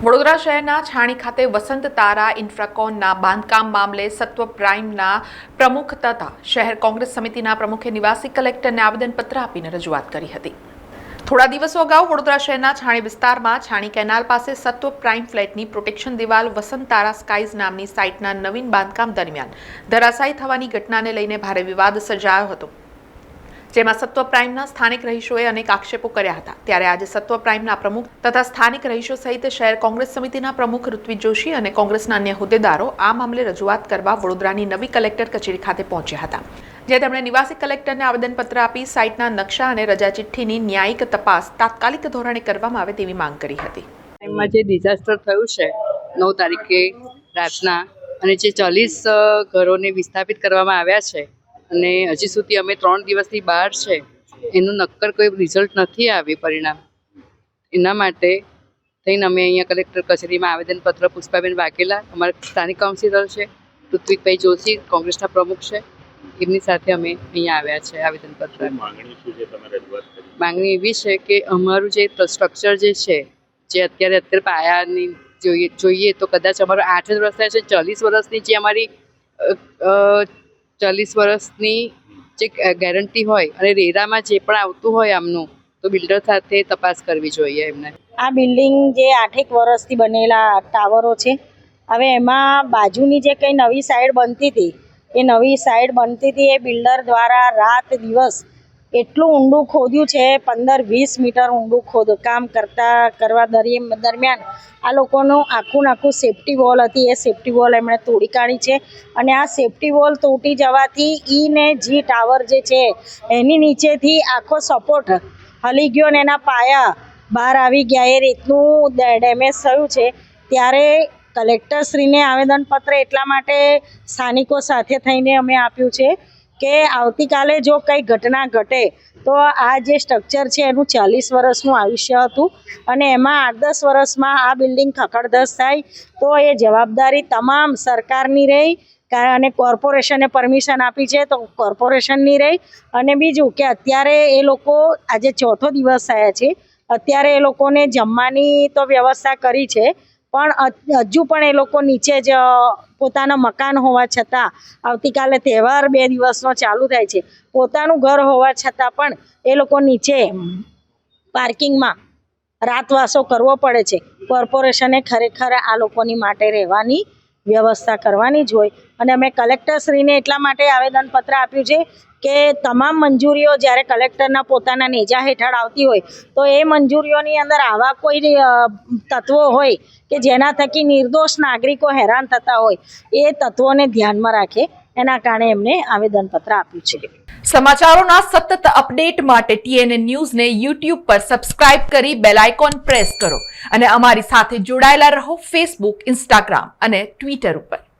વડોદરા શહેરના છાણી ખાતે વસંત તારા ઇન્ફ્રાકોનના બાંધકામ મામલે સત્વ પ્રાઇમના પ્રમુખ તથા શહેર કોંગ્રેસ સમિતિના પ્રમુખે નિવાસી કલેક્ટરને આવેદનપત્ર આપીને રજૂઆત કરી હતી. થોડા દિવસો અગાઉ વડોદરા શહેરના છાણી વિસ્તારમાં છાણી કેનાલ પાસે સત્વ પ્રાઇમ ફ્લેટની પ્રોટેક્શન દિવાલ વસંત તારા સ્કાઇઝ નામની સાઇટના નવીન બાંધકામ દરમિયાન ધરાશાયી થવાની ઘટનાને લઈને ભારે વિવાદ સર્જાયો હતો. જેમાં સત્વ પ્રાઇમના સ્થાનિક રહીશોએ અનેક આક્ષેપો કર્યા હતા. ત્યારે આજે સત્વ પ્રાઇમના પ્રમુખ તથા સ્થાનિક રહીશો સહિત શહેર કોંગ્રેસ સમિતિના પ્રમુખ ઋત્વિજ જોશી અને કોંગ્રેસના અન્ય હોદ્દેદારો આ મામલે રજૂઆત કરવા વડોદરાની નવી કલેક્ટર કચેરી ખાતે પહોંચ્યા હતા. જ્યાં તેમણે નિવાસી કલેક્ટરને આવેદનપત્ર આપી, સાઇટના નકશા અને રજા ચિઠ્ઠીની ન્યાયિક તપાસ તાત્કાલિક ધોરણે કરવામાં આવે તેવી માંગ કરી હતી. એમાં જે ડિઝાસ્ટર થયું છે, નવ તારીખે રાતના, અને જે ચાલીસ ઘરોને વિસ્થાપિત કરવામાં આવ્યા છે અને હજી સુધી અમે ત્રણ દિવસની બહાર છે. એનું નક્કર કોઈ રિઝલ્ટ નથી આવ્યું પરિણામ. એના માટે થઈને અમે અહીંયા કલેક્ટર કચેરીમાં આવેદનપત્ર પુષ્પાબેન વાઘેલા અમારા સ્થાનિક કાઉન્સિલર છે ઋત્વિકભાઈ જોશી કોંગ્રેસના પ્રમુખ છે. એમની સાથે અમે અહીંયા આવ્યા છે આવેદનપત્ર. માંગણી એવી છે કે અમારું જે સ્ટ્રક્ચર જે છે જે અત્યારે અત્યારે પાયાની જોઈએ જોઈએ તો કદાચ અમારો આઠ જ વર્ષ થયા છે ચાલીસ વર્ષની જે અમારી ચાલીસ વર્ષની જે ગેરંટી હોય અને રેરામાં જે પણ આવતું હોય આમનું, તો બિલ્ડર સાથે તપાસ કરવી જોઈએ એમને. આ બિલ્ડિંગ જે આઠેક વર્ષથી બનેલા ટાવરો છે, હવે એમાં બાજુની જે કંઈ નવી સાઈડ બનતી હતી, એ નવી સાઈડ બનતી હતી એ બિલ્ડર દ્વારા રાત દિવસ એટલું ઊંડું ખોદ્યું છે, પંદર વીસ મીટર ઊંડું ખોદ, કામ કરતા, કરવા દરમિયાન આ લોકોનું આખું નાખું સેફટી વોલ હતી. એ સેફટી વોલ એમણે તોડી કાઢી છે અને આ સેફટી વોલ તૂટી જવાથી ઈ ને જી ટાવર જે છે, એની નીચેથી આખો સપોર્ટ હલી ગયો ને એના પાયા બહાર આવી ગયા. એ રીતનું ડેમેજ થયું છે. ત્યારે કલેક્ટરશ્રીને આવેદનપત્ર એટલા માટે સ્થાનિકો સાથે થઈને અમે આપ્યું છે. કે આવતીકાલે જો કંઈ ઘટના ઘટે, તો આ જે સ્ટ્રક્ચર છે એનું ચાલીસ વર્ષનું આયુષ્ય હતું અને એમાં આઠ દસ વર્ષમાં આ બિલ્ડિંગ ખખડધસ થાય, તો એ જવાબદારી તમામ સરકારની રહી અને કોર્પોરેશને પરમિશન આપી છે તો કોર્પોરેશનની રહી. અને બીજું કે અત્યારે એ લોકો આજે ચોથો દિવસ થયા છે, અત્યારે એ લોકોને જમવાની તો વ્યવસ્થા કરી છે પણ હજુ પણ એ લોકો નીચે જ પોતાના મકાન હોવા છતાં આવતીકાલે તહેવાર બે દિવસનો ચાલુ થાય છે. પોતાનું ઘર હોવા છતાં પણ એ લોકો નીચે પાર્કિંગમાં રાતવાસો કરવો પડે છે. કોર્પોરેશને ખરેખર આ લોકોની માટે રહેવાની વ્યવસ્થા કરવાની જ હોય. અને અમે કલેક્ટરશ્રીને એટલા માટે આવેદનપત્ર આપ્યું છે કે તમામ મંજૂરીઓ જ્યારે કલેક્ટરના પોતાના નેજા હેઠળ આવતી હોય, તો એ મંજૂરીઓની અંદર આવા કોઈ તત્વો હોય કે જેના થકી નિર્દોષ નાગરિકો હેરાન થતા હોય, એ તત્વોને ધ્યાનમાં રાખે. એના કારણે એમને આવેદનપત્ર આપ્યું છે. સમાચારોના સતત અપડેટ માટે ટીએનએ ન્યૂઝને યુટ્યુબ પર સબસ્ક્રાઇબ કરી બેલ આઇકોન પ્રેસ કરો અને અમારી સાથે જોડાયેલા રહો ફેસબુક, ઇન્સ્ટાગ્રામ અને ટ્વિટર ઉપર.